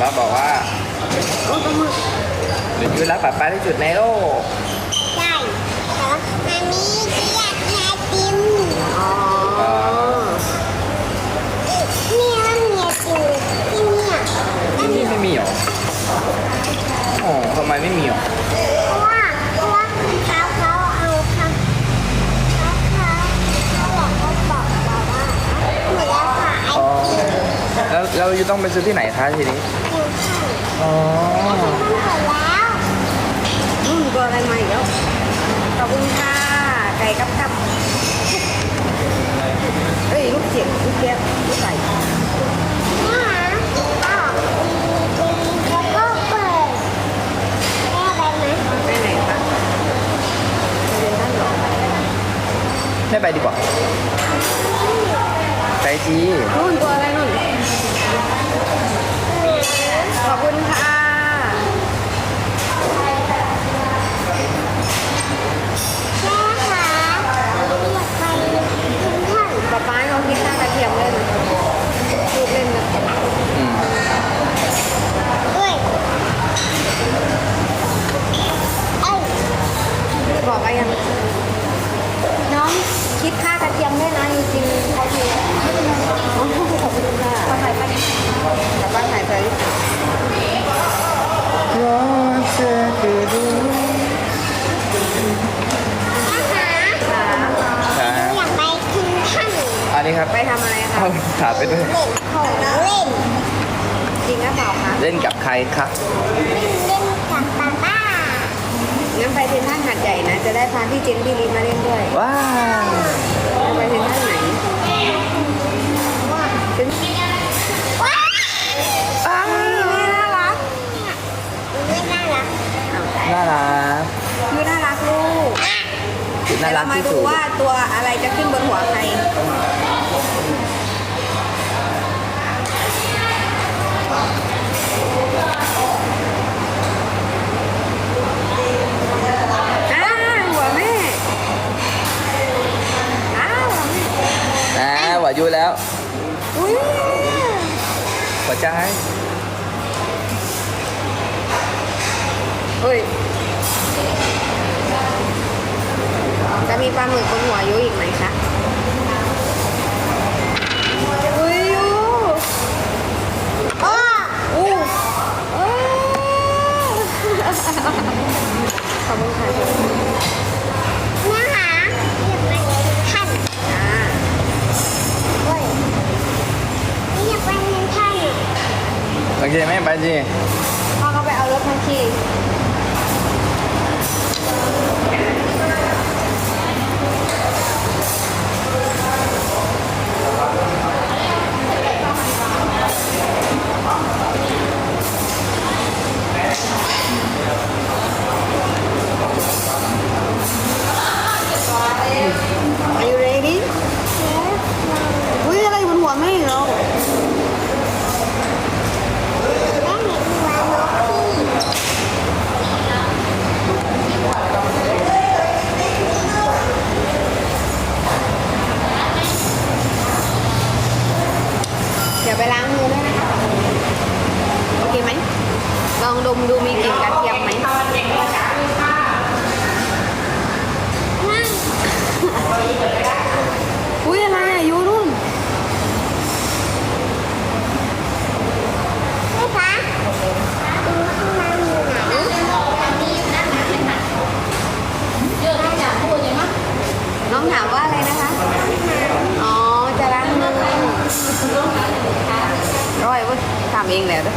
ก็บอกว่าหยุดยืนรักป๊าป๊าที่จุดในโลกใช่แล้วมามีที่อยากกินไอติมเนี่มีไอติมที่นี่อะที่นี่ไม่มีหรออทำไมไม่มีหรอ แล้วเราจะต้องไปซื้อที่ไหนคะทีนี้อยู่ข้างอ๋อมันหมดแล้วอืมตัวอะไรมาอีกแล้วขอบคุณค่ะ ไก่กับกับเอ้ยลูกเจ็บลูกแก้วลูกไก่เนี่ยก็มีแล้วก็เปิดแม่ไปไหมไปไหนคะไปเรียนท่านเหรอไม่ไปดีกว่าไปจีนู่นตัวอะไรนู่นขอบคุณค่ะ แม่คะอยากไปกินข้าว ป๊าป๊าให้เขากินข้าวกระเทียมเล่นลูกเล่นนะ อืม เอ้ยเอ้ย บอกอะไรยังน้อง คิดค่ากระเทียมด้วยนะจริงๆเขาคืออ๋อขอบคุณค่ะป้าถ่ายไปกลับบ้านถ่ายไปรอเธอคือรู้นะคะค่ะครับอยากไปกินข้าวอันนี้ครับไปทำอะไรคะเอาถามไปด้วยเล่นของเล่นจริงหรือเปล่าคะเล่นกับใครครับเล่นเล่นกับป้าป้า งั้นไปเซ็นทรัลหาดใหญ่นะ จะได้พาพี่เจนพี่ลินมาเล่นด้วยว้าวจะไปเซ็นทรัลไหนเซ็นว้าวอ้าวแม่น่ารักไม่น่ารักน่ารักคือน่ารักลูกคือน่าเดี๋ยวรัเรากมาที่ดูสุดว่าตัวอะไรจะขึ้นบนหัวใคร หวายุแล้วอุ้ยหัวใจเฮ้ย จะมีปลาหมึกบนหัวยุอีกไหมคะอุ้ยยูโอ้อู้เอ้ย โอเคไหมไปจีพ่อก็ไปเอารถมาขี่ องดมดูมีกลิ่นกระเทียมไหมนั่งอุ้ยอะไรอะยูนุ่นแม่คะดูข้างล่างอยู่ไหนน้องถามว่าอะไรนะคะอ๋อจะล้างมืออร่อยเว้ยถามเองแหละเด้อ